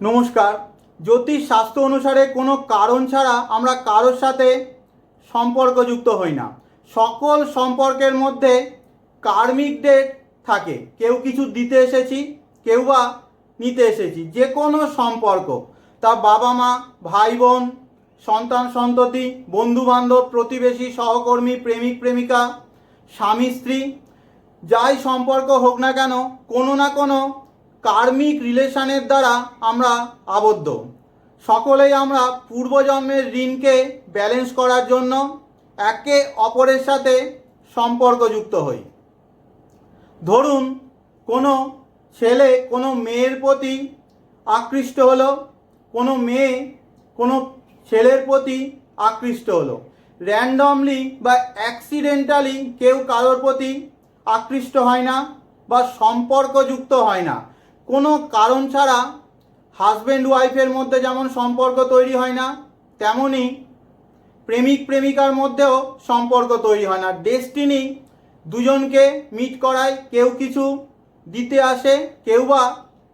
নমস্কার। জ্যোতিষ শাস্ত্র অনুসারে কোনো কারণ ছাড়া আমরা কারোর সাথে সম্পর্কযুক্ত হই না। সকল সম্পর্কের মধ্যে কার্মিক ডেট থাকে। কেউ কিছু দিতে এসেছি, কেউ বা নিতে এসেছি যে কোনো সম্পর্ক। তা বাবা মা, ভাই বোন, সন্তান সন্ততি বন্ধু বান্ধব প্রতিবেশী, সহকর্মী, প্রেমিক, প্রেমিকা, স্বামী, স্ত্রী, যাই সম্পর্ক হোক না কেন, কোনো না কোনো কার্মিক রিলেশনের দ্বারা আমরা আবদ্ধ। সকলেই আমরা পূর্বজন্মের ঋণকে ব্যালেন্স করার জন্য একে অপরের সাথে সম্পর্কযুক্ত হই। ধরুন, কোনো ছেলে কোনো মেয়ের প্রতি আকৃষ্ট হলো, কোনো মেয়ে কোনো ছেলের প্রতি আকৃষ্ট হলো। র্যান্ডমলি বা অ্যাক্সিডেন্টালি কেউ কারোর প্রতি আকৃষ্ট হয় না বা সম্পর্কযুক্ত হয় না। কোনো কারণ ছাড়া হাজব্যান্ড ওয়াইফের মধ্যে যেমন সম্পর্ক তৈরি হয় না তেমনই প্রেমিক প্রেমিকার মধ্যেও সম্পর্ক তৈরি হয় না। ডেস্টিনি দুজনকে মিট করায়, কেউ কিছু দিতে আসে, কেউ বা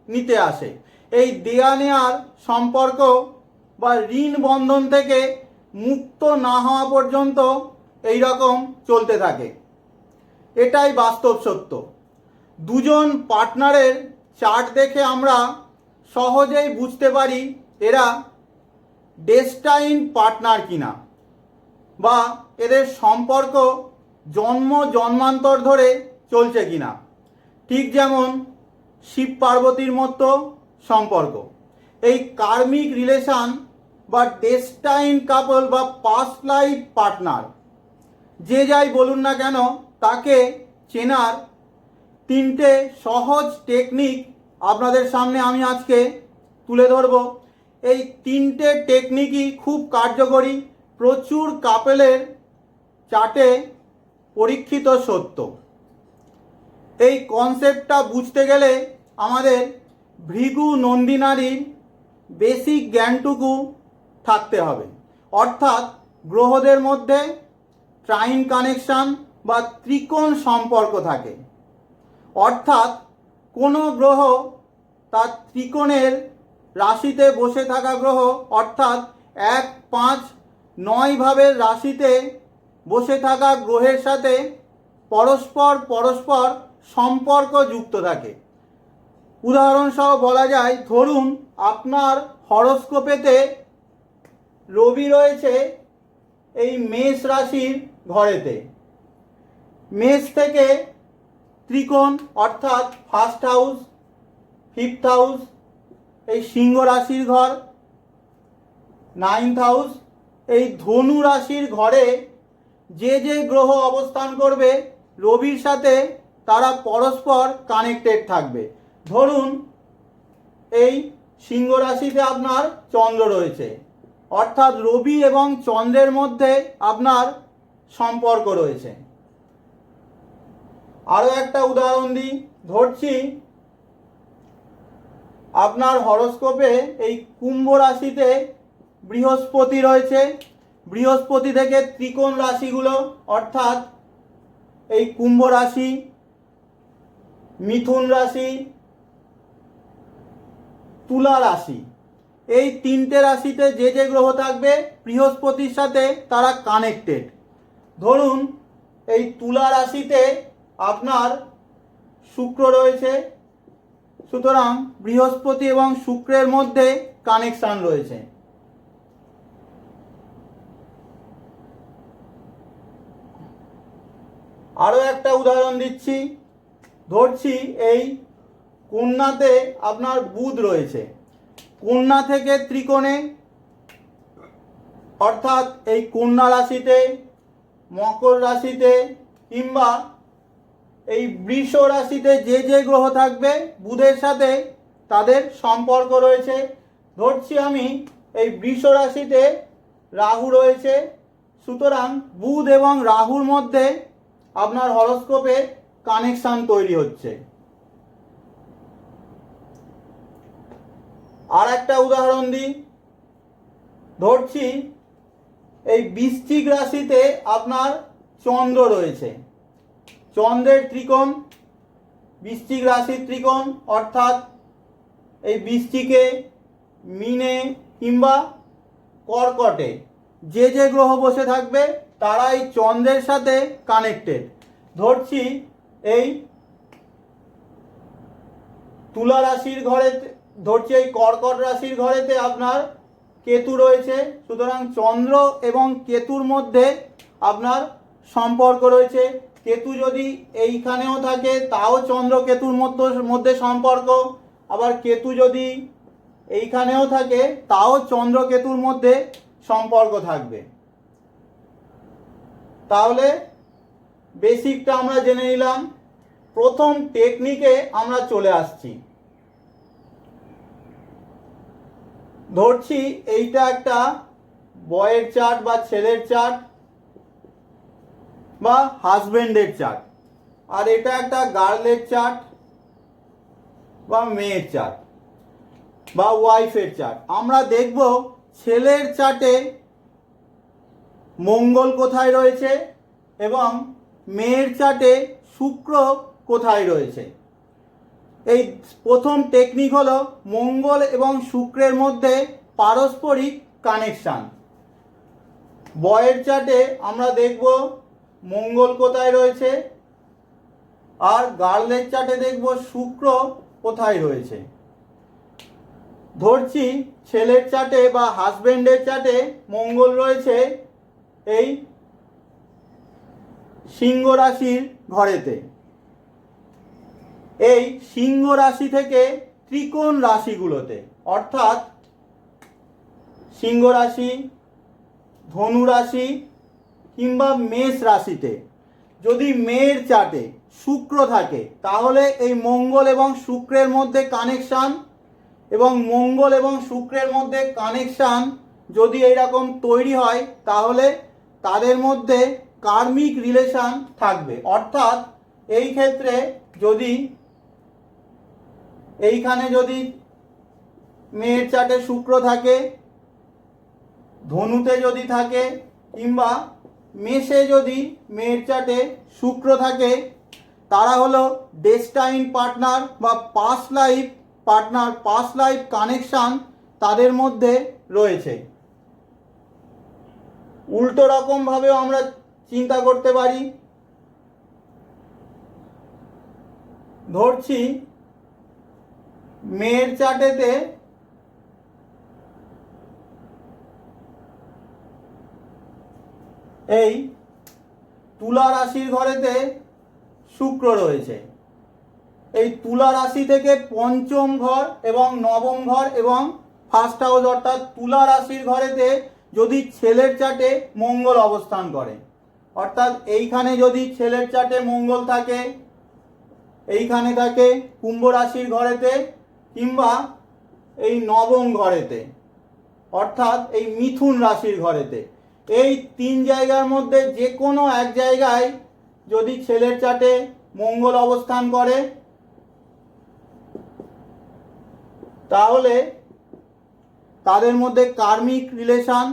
নিতে আসে। এই দেয়া নেওয়ার সম্পর্ক বা ঋণ বন্ধন থেকে মুক্ত না হওয়া পর্যন্ত এই রকম চলতে থাকে। এটাই বাস্তব সত্য। দুজন পার্টনারের চার্ট দেখে আমরা সহজেই বুঝতে পারি এরা ডেস্টাইন পার্টনার কিনা বা এদের সম্পর্ক জন্ম, জন্মান্তর ধরে চলছে কিনা। ঠিক যেমন শিব পার্বতীর মতো সম্পর্ক। এই কার্মিক রিলেশন বা ডেস্টাইন কাপল বা পাস্ট লাইফ পার্টনার, যে যাই বলুন না কেন, তাকে চেনার তিনটে সহজ টেকনিক আপনাদের সামনে আমি আজকে তুলে ধরব। এই তিনটে টেকনিকই খুব কার্যকরী, প্রচুর কাপেলের চাটে পরীক্ষিত সত্য। এই কনসেপ্টটা বুঝতে গেলে আমাদের ভৃগু নন্দিনারীর বেসিক জ্ঞানটুকু থাকতে হবে। অর্থাৎ গ্রহদের মধ্যে ট্রাইন কানেকশন বা ত্রিকোণ সম্পর্ক থাকে। অর্থাৎ কোনো গ্রহ তার ত্রিকোণের রাশিতে বসে থাকা গ্রহ, অর্থাৎ এক, পাঁচ, নয় ভাবের রাশিতে বসে থাকা গ্রহের সাথে পরস্পর পরস্পর সম্পর্ক যুক্ত থাকে। উদাহরণসহ বলা যায়, ধরুন আপনার হরস্কোপেতে রবি রয়েছে এই মেষ রাশির ঘরেতে। মেষ থেকে ত্রিকোণ, অর্থাৎ ফার্স্ট হাউস ফিফথ হাউস এই সিংহ রাশির ঘর নাইন্থ হাউস এই ধনু রাশির ঘরে যে যে গ্রহ অবস্থান করবে, রবির সাথে তারা পরস্পর কানেক্টেড থাকবে। ধরুন, এই সিংহ রাশিতে আপনার চন্দ্র রয়েছে, অর্থাৎ রবি এবং চন্দ্রের মধ্যে আপনার সম্পর্ক রয়েছে। আরও একটা উদাহরণ দিই, ধরছি, আপনার হরস্কোপে এই কুম্ভ রাশিতে বৃহস্পতি রয়েছে, বৃহস্পতি থেকে ত্রিকোণ রাশিগুলো, অর্থাৎ এই কুম্ভ রাশি, মিথুন রাশি, তুলা রাশি, এই তিনটে রাশিতে যে যে গ্রহ থাকবে, বৃহস্পতির সাথে তারা কানেক্টেড ধরুন, এই তুলা রাশিতে আপনার শুক্র রয়েছে, সুতরাং বৃহস্পতি এবং শুক্রের মধ্যে কানেকশান রয়েছে। আরও একটা উদাহরণ দিচ্ছি, ধরছি এই কন্যাতে আপনার বুধ রয়েছে। কন্যা থেকে ত্রিকোণে, অর্থাৎ এই কন্যা রাশিতে, মকর রাশিতে কিংবা এই বৃষ রাশিতে যে যে গ্রহ থাকবে, বুধের সাথে তাদের সম্পর্ক রয়েছে। ধরছি আমি, এই বৃষ রাশিতে রাহু রয়েছে। সুতরাং বুধ এবং রাহুর মধ্যে আপনার হরস্কোপে কানেকশান তৈরি হচ্ছে। আর একটা উদাহরণ দিই। ধরছি, এই বৃশ্চিক রাশিতে আপনার চন্দ্র রয়েছে। চন্দ্রের ত্রিকোণ, বৃশ্চিক রাশির ত্রিকোণ, অর্থাৎ এই বৃশ্চিকে মিনে কিংবা কর্কটে যে যে গ্রহ বসে থাকবে তারা এই চন্দ্রের সাথে কানেক্টেড। ধরছি এই তুলা রাশির ঘরে ধরছি এই কর্কট রাশির ঘরেতে আপনার কেতু রয়েছে, সুতরাং চন্দ্র এবং কেতুর মধ্যে আপনার সম্পর্ক রয়েছে। কেতু যদি এইখানেও থাকে, তাও চন্দ্র কেতুর মধ্যে মধ্যে সম্পর্ক। আবার কেতু যদি এইখানেও থাকে, তাও চন্দ্র কেতুর মধ্যে সম্পর্ক থাকবে। তাহলে বেসিকটা আমরা জেনে নিলাম। প্রথম টেকনিকে আমরা চলে আসছি। ধরছি এইটা একটা বয়ের চার্ট বা ছেলের চার্ট বা হাজবেন্ডের চার্ট আর এটা একটা গার্লের চার্ট বা মেয়ের চার্ট বা ওয়াইফের চার্ট আমরা দেখব ছেলের চার্টে মঙ্গল কোথায় রয়েছে এবং মেয়ের চার্টে শুক্র কোথায় রয়েছে। এই প্রথম টেকনিক হলো মঙ্গল এবং শুক্রের মধ্যে পারস্পরিক কানেকশান বয়ের চার্টে আমরা দেখব মঙ্গল কোথায় রয়েছে? আর গার্লের চার্টে দেখব শুক্র কোথায় রয়েছে। ধরছি ছেলের চার্টে বা হাজবেন্ডের চার্টে মঙ্গল রয়েছে এই সিংহ রাশির ঘরেতে। এই সিংহ রাশি থেকে ত্রিকোণ রাশিগুলোতে, অর্থাৎ সিংহ রাশি, ধনু রাশি কিংবা মেষ রাশিতে যদি মেয়ের চার্টে শুক্র থাকে, তাহলে এই মঙ্গল এবং শুক্রের মধ্যে কানেকশান এবং মঙ্গল এবং শুক্রের মধ্যে কানেকশান যদি এইরকম তৈরি হয়, তাহলে তাদের মধ্যে কার্মিক রিলেশন থাকবে। অর্থাৎ এই ক্ষেত্রে যদি এইখানে যদি মেয়ের চাটে, শুক্র থাকে, ধনুতে যদি থাকে কিংবা মেষে যদি মেয়ের চাটে শুক্র থাকে, তারা হলো ডেস্টাইন পার্টনার বা past life partner past life connection তাদের মধ্যে রয়েছে। উল্টো রকমভাবেও আমরা চিন্তা করতে পারি। ধরছি, মেয়ের চাটেতে এই তুলা রাশির ঘরেতে শুক্র রয়েছে। এই তুলা রাশি থেকে পঞ্চম ঘর এবং নবম ঘর এবং ফার্স্ট হাউস অর্থাৎ তুলা রাশির ঘরেতে যদি ছেলের চাটে মঙ্গল অবস্থান করে। অর্থাৎ এইখানে যদি ছেলের চাটে মঙ্গল থাকে, এইখানে থাকে কুম্ভ রাশির ঘরেতে কিংবা এই নবম ঘরেতে। অর্থাৎ এই মিথুন রাশির ঘরেতে। এই তিন জায়গার মধ্যে যে কোনো এক জায়গায় যদি ছেলের চাটে মঙ্গল অবস্থান করে, তাহলে তাদের মধ্যে কার্মিক রিলেশন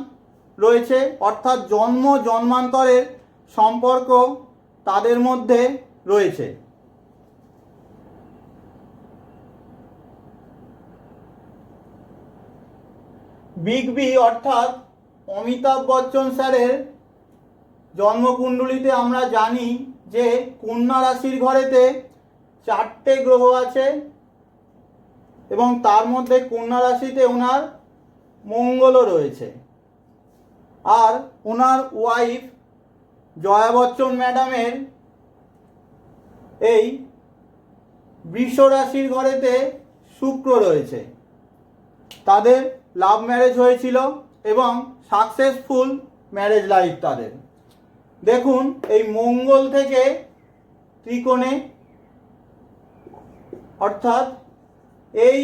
রয়েছে, অর্থাৎ জন্ম জন্মান্তরের সম্পর্ক তাদের মধ্যে রয়েছে। বিগ বি অর্থাৎ অমিতাভ বচ্চন স্যারের জন্মকুণ্ডলিতে আমরা জানি যে কন্যা রাশির ঘরেতে চারটে গ্রহ আছে এবং তার মধ্যে কন্যা রাশিতে ওনার মঙ্গলও রয়েছে। আর ওনার ওয়াইফ জয়া বচ্চন ম্যাডামের এই বৃষ রাশির ঘরেতে শুক্র রয়েছে। তাদের লাভ ম্যারেজ হয়েছিল এবং সাকসেসফুল ম্যারেজ লাইফ তাদের। দেখুন, এই মঙ্গল থেকে ত্রিকোণে, অর্থাৎ এই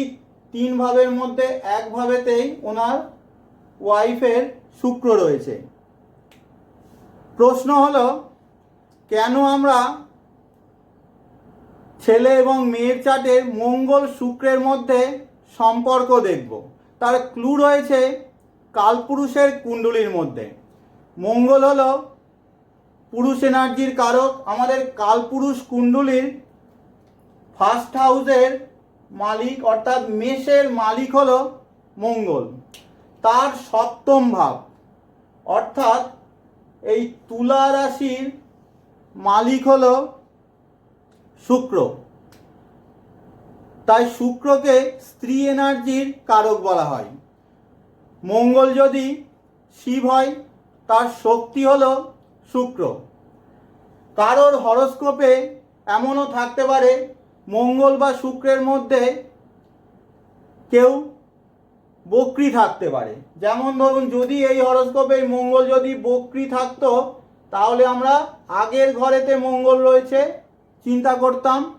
তিন ভাবের মধ্যে এক ভাবেতেই ওনার ওয়াইফের শুক্র রয়েছে। প্রশ্ন হলো, কেন আমরা ছেলে এবং মেয়ের চাটে মঙ্গল শুক্রের মধ্যে সম্পর্ক দেখব? তার ক্লু রয়েছে কালপুরুষের কুণ্ডলীর মধ্যে। মঙ্গল হলো পুরুষ এনার্জির কারক। আমাদের কালপুরুষ কুণ্ডলীর ফার্স্ট হাউসের মালিক, অর্থাৎ মেষের মালিক হলো মঙ্গল। তার সপ্তম ভাব, অর্থাৎ এই তুলা রাশির মালিক হলো শুক্র। তাই শুক্রকে স্ত্রী এনার্জির কারক বলা হয়। মঙ্গল যদি শিব হয়, তার শক্তি হলো শুক্র। কারোর হরস্কোপে এমনও থাকতে পারে, মঙ্গল বা শুক্রের মধ্যে কেউ বক্রি থাকতে পারে। যেমন ধরুন, যদি এই হরস্কোপে মঙ্গল যদি বক্রি থাকতো, তাহলে আমরা আগের ঘরেতে মঙ্গল রয়েছে, চিন্তা করতাম।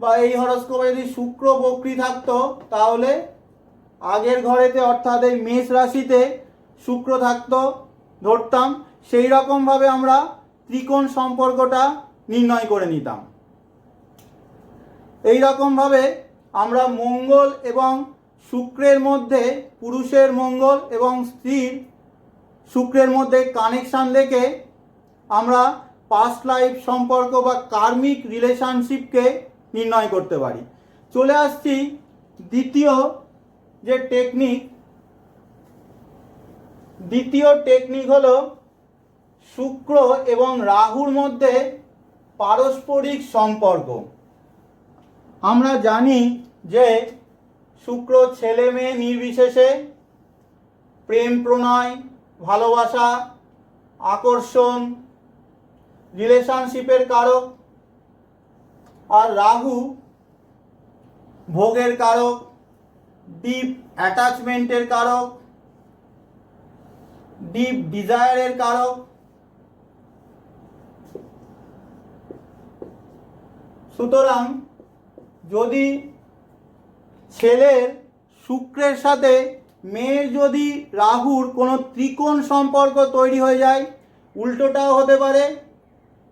বা এই হরস্কোপে যদি শুক্র বক্রি থাকতো, তাহলে আগের ঘরেতে অর্থাৎ এই মেষ রাশিতে শুক্র থাকতো, ধরতাম, সেই রকমভাবে আমরা ত্রিকোণ সম্পর্কটা নির্ণয় করে নিতাম। এই রকমভাবে আমরা মঙ্গল এবং শুক্রের মধ্যে পুরুষের মঙ্গল এবং স্ত্রীর শুক্রের মধ্যে কানেকশান দেখে আমরা পাস্ট লাইফ সম্পর্ক বা কার্মিক রিলেশনশিপকে নির্ণয় করতে পারি। চলে আসছি দ্বিতীয় যে টেকনিক দ্বিতীয় টেকনিক হলো শুক্র এবং রাহুর মধ্যে পারস্পরিক সম্পর্ক। আমরা জানি যে শুক্র ছেলে মেয়ে নির্বিশেষে, প্রেম প্রণয়, ভালোবাসা, আকর্ষণ রিলেশনশিপের কারক, আর রাহু ভোগের কারক। ডিপ অ্যাটাচমেন্টের কারক ডিপ ডিজায়ারের কারক, সুতরাং যদি ছেলের শুক্রের সাথে মেয়ের যদি রাহুর কোনো ত্রিকোণ সম্পর্ক তৈরি হয়ে যায়, উল্টোটাও হতে পারে।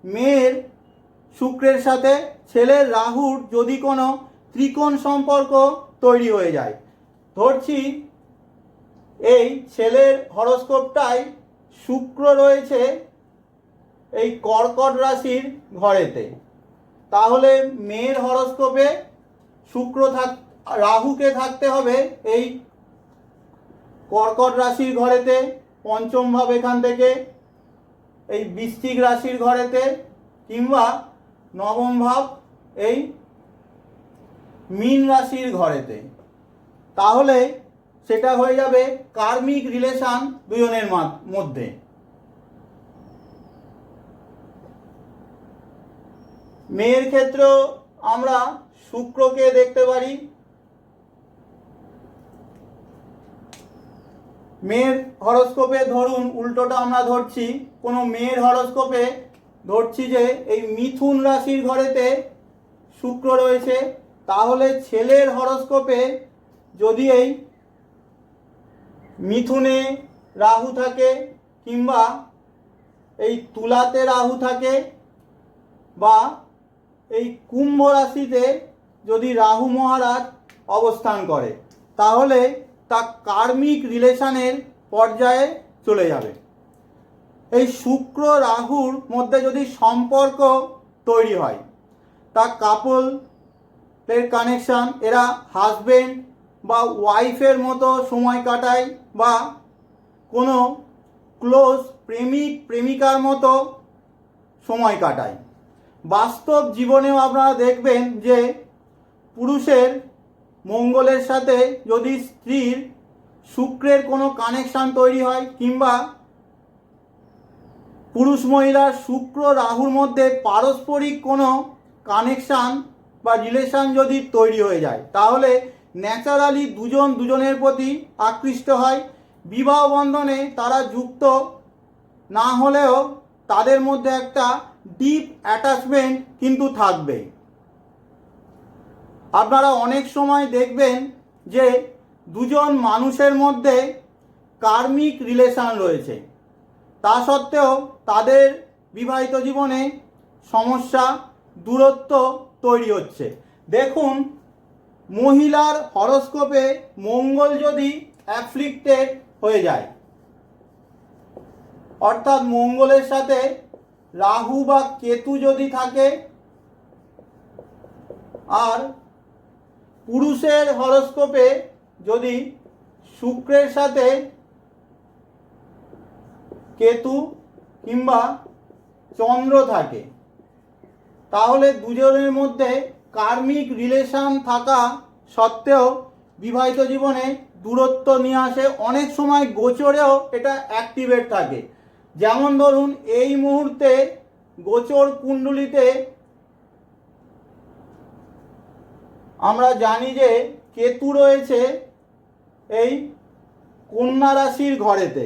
মেয়ের শুক্রের সাথে ছেলের রাহুর যদি কোনো ত্রিকোণ সম্পর্ক তৈরি হয়ে যায়। ধরছি, এই ছেলের হরস্কোপটায় শুক্র রয়েছে এই কর্কট রাশির ঘরেতে। তাহলে মেয়ের হরস্কোপে শুক্র থাক, রাহুকে থাকতে হবে এই কর্কট রাশির ঘরেতে, পঞ্চম ভাব এখান থেকে, এই বৃশ্চিক রাশির ঘরেতে, কিংবা নবম ভাব এই মীন রাশির ঘরেতে। তাহলে সেটা হয়ে যাবে কার্মিক রিলেশন দুজনের মাধ- মধ্যে। মেয়ের ক্ষেত্রেও আমরা শুক্রকে দেখতে পারি। মেয়ের হরস্কোপে ধরুন উল্টোটা আমরা ধরছি, কোনো মেয়ের হরস্কোপে ধরছি যে এই মিথুন রাশির ঘরেতে শুক্র রয়েছে, তাহলে ছেলের হরস্কোপে যদি এই মিথুনে রাহু থাকে কিংবা এই তুলাতে রাহু থাকে বা এই কুম্ভ রাশিতে যদি রাহু মহারাজ অবস্থান করে, তাহলে তা কার্মিক রিলেশনের পর্যায়ে চলে যাবে। এই শুক্র রাহুর মধ্যে যদি সম্পর্ক তৈরি হয়, তা কাপল এর কানেকশান এরা হাজবেন্ড বা ওয়াইফের মতো সময় কাটায় বা কোনো ক্লোজ প্রেমিক প্রেমিকার মতো সময় কাটায় বাস্তব জীবনেও আপনারা দেখবেন যে পুরুষের মঙ্গলের সাথে যদি স্ত্রীর শুক্রের কোনো কানেকশান তৈরি হয় কিংবা পুরুষ মহিলার শুক্র রাহুর মধ্যে পারস্পরিক কোনো কানেকশান বা রিলেশান যদি তৈরি হয়ে যায়, তাহলে ন্যাচারালি দুজন দুজনের প্রতি আকৃষ্ট হয়। বিবাহ বন্ধনে তারা যুক্ত। না হলেও তাদের মধ্যে একটা ডিপ অ্যাটাচমেন্ট কিন্তু থাকবে। আপনারা অনেক সময় দেখবেন যে দুজন মানুষের মধ্যে কার্মিক রিলেশন রয়েছে। তা সত্ত্বেও তাদের বিবাহিত জীবনে সমস্যা, দূরত্ব তৈরি হচ্ছে। দেখুন মহিলার হরস্কোপে মঙ্গল যদি অ্যাফ্লিক্টেড হয়ে যায়। অর্থাৎ মঙ্গলের সাথে রাহু বা কেতু যদি থাকে, আর পুরুষের হরস্কোপে যদি শুক্রের সাথে কেতু কিংবা চন্দ্র থাকে, তাহলে দুজনের মধ্যে কার্মিক রিলেশন থাকা সত্ত্বেও বিবাহিত জীবনে দূরত্ব নিয়ে আসে অনেক সময় গোচরেও এটা অ্যাক্টিভেট থাকে। যেমন ধরুন, এই মুহূর্তে গোচর কুণ্ডলিতে আমরা জানি যে কেতু রয়েছে এই কন্যা রাশির ঘরেতে।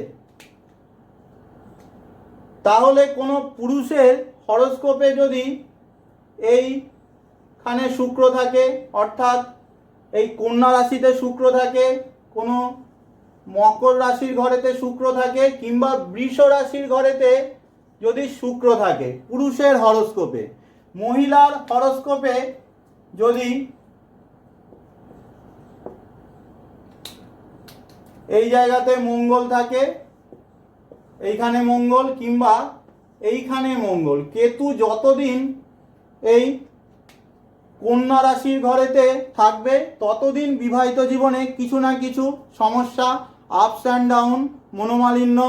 তাহলে কোনো পুরুষের হরস্কোপে যদি এইখানে শুক্র থাকে, অর্থাৎ এই কন্যা রাশিতে শুক্র থাকে, কোনো মকর রাশির ঘরেতে শুক্র থাকে, কিংবা বৃষ রাশির ঘরেতে যদি শুক্র থাকে, পুরুষের হরস্কোপে। মহিলার হরস্কোপে যদি এই জায়গাতে মঙ্গল থাকে, এইখানে মঙ্গল, কিংবা এইখানে মঙ্গল। কেতু যতদিন এই কন্যা রাশির ঘরেতে থাকবে, ততদিন বিবাহিত জীবনে কিছু না কিছু সমস্যা আপস অ্যান্ড ডাউন মনোমালিন্য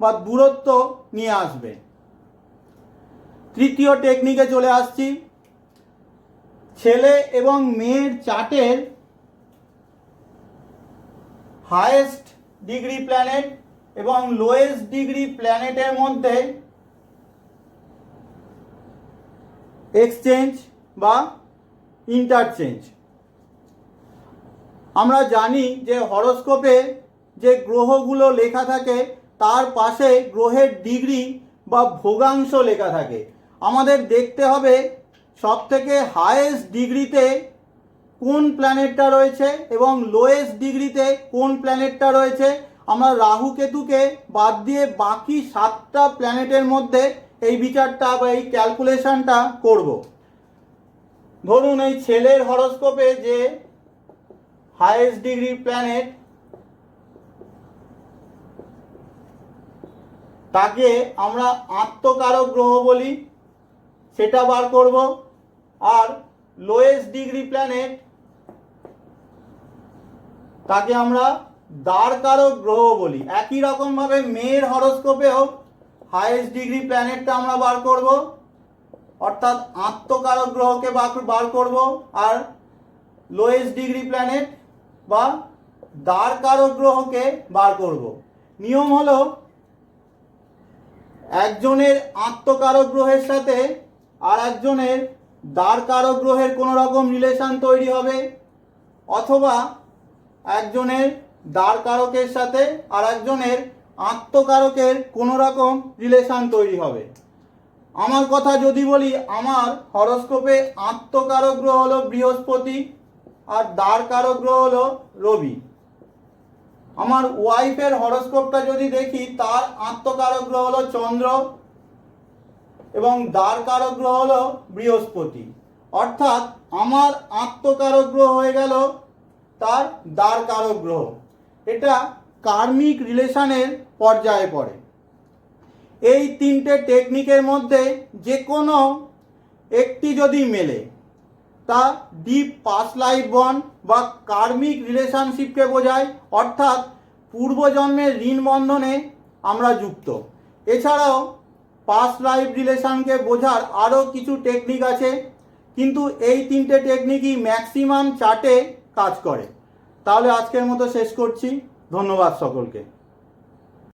বা দূরত্ব নিয়ে আসবে। তৃতীয় টেকনিকে চলে আসছি। ছেলে এবং মেয়ের চার্টের হায়েস্ট ডিগ্রি প্ল্যানেট এবং লোয়েস্ট ডিগ্রি প্ল্যানেটের মধ্যে এক্সচেঞ্জ বা ইন্টারচেঞ্জ আমরা জানি যে হরস্কোপে যে গ্রহগুলো লেখা থাকে, তার পাশে গ্রহের ডিগ্রি বা ভোগাংশ লেখা থাকে। আমাদের দেখতে হবে সব থেকে হায়েস্ট ডিগ্রিতে কোন প্ল্যানেটটা রয়েছে এবং লোয়েস্ট ডিগ্রিতে কোন প্ল্যানেটটা রয়েছে। আমরা রাহু কেতুকে বাদ দিয়ে বাকি সাতটা প্ল্যানেটের মধ্যে এই বিচারটা বা এই ক্যালকুলেশনটা করব। ধরুন এই ছেলের হরস্কোপে যে হায়েস্ট ডিগ্রি প্ল্যানেট তাকে আমরা আত্মকারক গ্রহ বলি, সেটা বার করব, আর লোয়েস্ট ডিগ্রি প্ল্যানেট তাকে আমরা দ্বারকারক গ্রহ বলি। একই রকমভাবে মেয়ের হরস্কোপেও হায়েস্ট ডিগ্রি প্ল্যানেটটা আমরা বার করব। অর্থাৎ আত্মকারক গ্রহকে বার- করব, আর লোয়েস্ট ডিগ্রি প্ল্যানেট বা দ্বারকারক গ্রহকে বার করব। নিয়ম হলো, একজনের আত্মকারক গ্রহের সাথে আর একজনের দ্বারকারক গ্রহের কোনো রকম রিলেশন তৈরি হবে, অথবা একজনের দ্বারকারকের সাথে আর একজনের আত্মকারকের কোনো রকম রিলেশন তৈরি হবে। আমার কথা যদি বলি, আমার হরস্কোপে আত্মকারক গ্রহ হলো বৃহস্পতি আর দ্বার দ্বারকারক গ্রহ হলো রবি। আমার ওয়াইফের হরস্কোপটা যদি দেখি, তার আত্মকারক গ্রহ হলো চন্দ্র এবং দ্বার দ্বারকারক গ্রহ হলো বৃহস্পতি। অর্থাৎ আমার আত্মকারক গ্রহ হয়ে গেল তার দ্বার দ্বারকারক গ্রহ এটা কার্মিক রিলেশনের পর্যায়ে পড়ে। এই তিনটে টেকনিকের মধ্যে যে কোনো একটি যদি মেলে, তা ডিপ পাস লাইফ বন্ড বা কার্মিক রিলেশনশিপকে বোঝায়, অর্থাৎ পূর্বজন্মের ঋণ বন্ধনে আমরা যুক্ত। এছাড়াও পাস লাইফ রিলেশনকে বোঝার আরও কিছু টেকনিক আছে, কিন্তু এই তিনটে টেকনিকই ম্যাক্সিমাম চার্টে কাজ করে। তাহলে আজকের মতো শেষ করছি। ধন্যবাদ সকলকে।